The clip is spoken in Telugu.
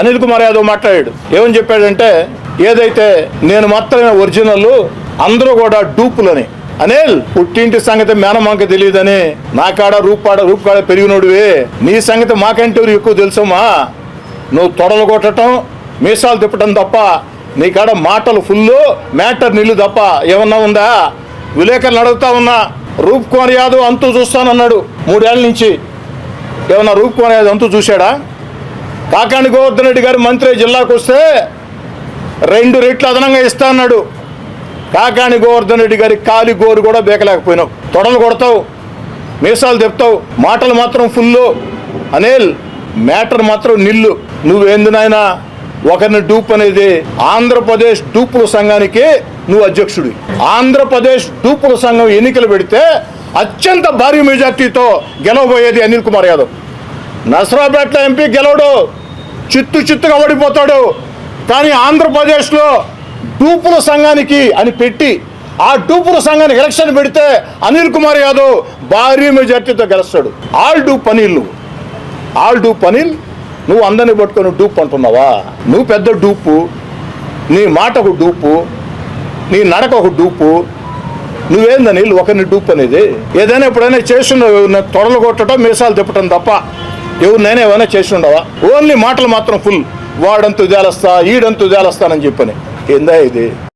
అనిల్ కుమార్ యాదవ్ మాట్లాడాడు. ఏమని చెప్పాడంటే ఏదైతే నేను మాత్రమే ఒరిజినల్ అందరూ కూడా డూపులని. అనిల్ పుట్టింటి సంగతి మేనమాంక తెలియదని నాకాడ రూపాడ రూపాడ పెరిగినోడువే. నీ సంగతి మాకంటే ఎక్కువ తెలుసమ్మా. నువ్వు తొడలు కొట్టడం మీసాలు తిప్పటం తప్ప నీ కాడ మాటలు ఫుల్ మ్యాటర్ నిల్లు తప్ప ఏమన్నా ఉందా? విలేకరులు అడుగుతా ఉన్నా రూప్ కుమార్ యాదవ్ అంతు చూస్తానన్నాడు మూడేళ్ళ నుంచి. ఏమన్నా రూప్ కుమార్ యాదవ్ అంతు చూశాడా? కాకాని గోవర్ధన్ రెడ్డి గారు మంత్రి జిల్లాకు వస్తే రెండు రెట్లు అదనంగా ఇస్తా అన్నాడు. కాకాని గోవర్ధన్ రెడ్డి గారి కాలి గోరు కూడా బేకలేకపోయినావు తొడలు కొడతావు మీసాలు తెప్తావు మాటలు మాత్రం ఫుల్లు అనిల్ మ్యాటర్ మాత్రం నిల్లు. నువ్వేంది నాయనా? ఒకరిని డూప్ అనేది ఆంధ్రప్రదేశ్ డూపుల సంఘానికి నువ్వు అధ్యక్షుడి ఆంధ్రప్రదేశ్ డూపుల సంఘం ఎన్నికలు పెడితే అత్యంత భారీ మెజార్టీతో గెలవబోయేది అనిల్ కుమార్ యాదవ్. నసరాపేట ఎంపీ గెలవడు. చిత్తు చిత్తుగా ఓడిపోతాడు. కానీ ఆంధ్రప్రదేశ్లో డూపుల సంఘానికి అని పెట్టి ఆ డూపుల సంఘానికి ఎలక్షన్ పెడితే అనిల్ కుమార్ యాదవ్ భారీ మెజార్టీతో గెలుస్తాడు. ఆల్ డూప్ అనిల్ నువ్వు. ఆల్ డూప్ అనిల్ నువ్వు అందరిని పట్టుకొని డూప్ అంటున్నావా? నువ్వు పెద్ద డూపు నీ మాట ఒక డూపు నీ నడక ఒక డూపు నువ్వేందని ఒకరిని డూప్ అనేది? ఏదైనా ఎప్పుడైనా చేస్తున్న తొడలు కొట్టడం మీసాలు తిప్పటం తప్ప. ఎవరినైనా ఏమైనా చేసి ఉండవా ఓన్లీ మాటలు మాత్రం ఫుల్. వాడంతు జాలస్తా ఈడంతు జాలస్తానని చెప్పని. ఏందా ఇది?